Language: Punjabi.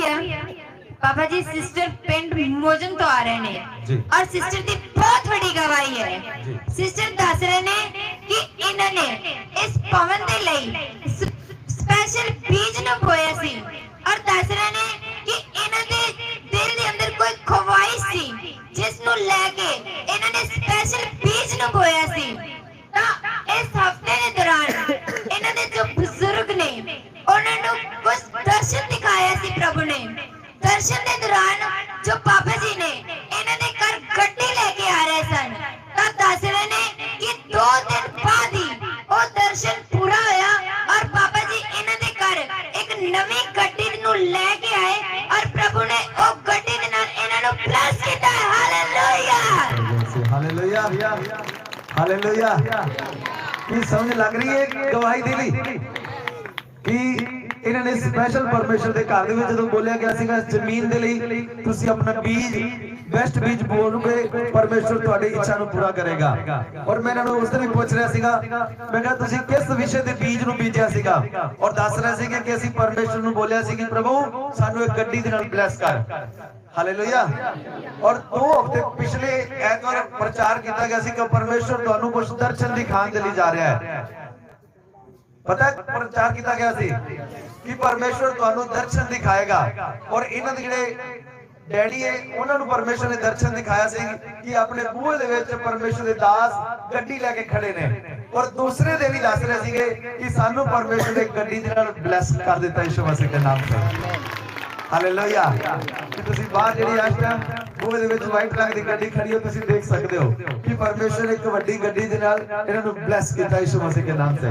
ਵੀ ਆ ਪਾਪਾ ਜੀ ਸਿਸਟਰ ਪਿੰਡ ਮੋਜਨ ਤੋਂ ਆ ਰਹੇ ਨੇ ਜੀ। ਔਰ ਸਿਸਟਰ ਦੀ ਬਹੁਤ ਵੱਡੀ ਗਵਾਹੀ ਹੈ। ਸਿਸਟਰ ਦੱਸ ਰਹੇ ਨੇ ਕਿ ਇਹਨਾਂ ਨੇ ਇਸ ਪਵਨ ਦੇ ਲਈ ਸਪੈਸ਼ਲ ਬੀਜ ਨੂੰ ਬੋਇਆ ਸੀ ਔਰ ਦੱਸ ਰਹੇ ਨੇ ਕਿ ਇਹਨਾਂ ਦੇ ਦਿਲ ਦੇ ਅੰਦਰ ਕੋਈ ਖਵਾਇਸ਼ ਸੀ ਜਿਸ ਨੂੰ ਲੈ ਕੇ ਇਹਨਾਂ ਨੇ ਸਪੈਸ਼ਲ ਬੀਜ ਨੂੰ ਬੋਇਆ ਸੀ ਤਾਂ ਇਸ ਹਫ਼ਤੇ ਦੇ ਦੌਰਾਨ ਇਹਨਾਂ ਦੇ ਜੋ ਬਜ਼ੁਰਗ ਨੇ ਉਹਨਾਂ ਨੂੰ ਕੁਝ ਦਰਸ਼ਨ ਸੀ ਪ੍ਰਭੂ ਨੇ। ਦਰਸ਼ਨ ਦੇ ਦੌਰਾਨ ਜੋ ਬਾਬਾ ਜੀ ਨੇ ਇਹਨਾਂ ਦੇ ਘਰ ਗੱਡੀ ਲੈ ਕੇ ਆ ਰਹੇ ਸਨ, ਤਾਂ ਦੱਸ ਰਹੇ ਨੇ ਕਿ ਦੋ ਦਿਨ ਬਾਅਦ ਹੀ ਉਹ ਦਰਸ਼ਨ ਪੂਰਾ ਹੋਇਆ ਔਰ ਬਾਬਾ ਜੀ ਇਹਨਾਂ ਦੇ ਘਰ ਇੱਕ ਨਵੀਂ ਗੱਡੀ ਨੂੰ ਲੈ ਕੇ ਆਏ ਔਰ ਪ੍ਰਭੂ ਨੇ ਉਹ ਗੱਡੀ ਦੇ ਨਾਲ ਇਹਨਾਂ ਨੂੰ ਬਲੈਸ ਕੀਤਾ। ਹਾਲੇਲੂਇਆ ਹਾਲੇਲੂਇਆ ਹਾਲੇਲੂਇਆ ਕੀ ਸਮਝ ਲੱਗ ਰਹੀ ਹੈ ਗਵਾਹੀ ਦੇ ਲਈ ਇਹਨਾਂ ਨੇ ਸਪੈਸ਼ਲ ਪਰਮੇਸ਼ਰ ਦੇ ਘਰ ਦੇ ਵਿੱਚ ਜਦੋਂ ਬੋਲਿਆ ਗਿਆ ਸੀਗਾ ਜ਼ਮੀਨ ਦੇ ਲਈ, ਤੁਸੀਂ ਆਪਣਾ ਬੀਜ ਬੈਸਟ ਬੀਜ ਬੋਲੋਗੇ ਪਰਮੇਸ਼ਰ ਤੁਹਾਡੀ ਇੱਛਾ ਨੂੰ ਪੂਰਾ ਕਰੇਗਾ। ਔਰ ਮੈਂ ਇਹਨਾਂ ਨੂੰ ਉਸ ਦਿਨ ਵੀ ਪੁੱਛ ਰਿਹਾ ਸੀਗਾ, ਮੈਂ ਕਿਹਾ, ਤੁਸੀਂ ਕਿਸ ਵਿਸ਼ੇ ਦੇ ਬੀਜ ਨੂੰ ਬੀਜਿਆ ਸੀਗਾ? ਔਰ ਦੱਸ ਰਹੇ ਸੀਗੇ ਕਿ ਅਸੀਂ ਪਰਮੇਸ਼ਰ ਨੂੰ ਬੋਲਿਆ ਸੀ ਕਿ, ਪ੍ਰਭੂ, ਸਾਨੂੰ ਇੱਕ ਗੱਡੀ ਦੇ ਨਾਲ ਬਲੈਸ ਕਰ। ਹਾਲੇਲੂਇਆ ਔਰ ਦੋ ਹਫ਼ਤੇ ਪਿਛਲੇ ਐਤਵਾਰ ਪ੍ਰਚਾਰ ਕੀਤਾ ਗਿਆ ਸੀ ਕਿ ਪਰਮੇਸ਼ਰ ਤੁਹਾਨੂੰ ਕੁਝ ਦਰਸ਼ਨ ਦਿਖਾਉਣ ਦੇ ਲਈ ਜਾ ਰਿਹਾ ਹੈ। ਪਤਾ ਪ੍ਰਚਾਰ ਕੀਤਾ ਗਿਆ ਸੀ। ਕਿ ਪਰਮੇਸ਼ਰ ਤੁਹਾਨੂੰ ਦਰਸ਼ਨ ਦਿਖਾਏਗਾ। ਔਰ ਇਹਨਾਂ ਦੇ ਜਿਹੜੇ ਡੈਡੀ ਹੈ ਉਹਨਾਂ ਨੂੰ ਪਰਮੇਸ਼ਰ ਨੇ ਦਰਸ਼ਨ ਦਿਖਾਇਆ ਸੀ ਕਿ ਆਪਣੇ ਬੂਹੇ ਦੇ ਵਿੱਚ ਪਰਮੇਸ਼ਰ ਦੇ ਦਾਸ ਗੱਡੀ ਲੈ ਕੇ ਖੜੇ ਨੇ। ਔਰ ਦੂਸਰੇ ਦੇ ਵੀ ਦੱਸ ਰਹੇ ਸੀਗੇ ਕਿ ਸਾਨੂੰ ਪਰਮੇਸ਼ਰ ਨੇ ਗੱਡੀ ਦੇ ਨਾਲ ਬਲੈਸ ਕਰ ਦਿੱਤਾ ਯਿਸੂ ਮਸੀਹ ਦੇ ਨਾਮ ਤੋਂ। ਹਾਲੇਲੂਇਆ ਕਿ ਤੁਸੀਂ ਬਾਹਰ ਜਿਹੜੀ ਇਸ ਟਾਈਮ ਬੂਹੇ ਦੇ ਵਿੱਚ ਵਾਈਟ ਰੰਗ ਦੀ ਗੱਡੀ ਖੜੀ ਹੋ, ਤੁਸੀਂ ਦੇਖ ਸਕਦੇ ਹੋ ਕਿ ਪਰਮੇਸ਼ਰ ਨੇ ਇੱਕ ਵੱਡੀ ਗੱਡੀ ਦੇ ਨਾਲ ਇਹਨਾਂ ਨੂੰ ਬਲੈਸ ਕੀਤਾ ਯਿਸੂ ਮਸੀਹ ਦੇ ਨਾਮ ਤੇ।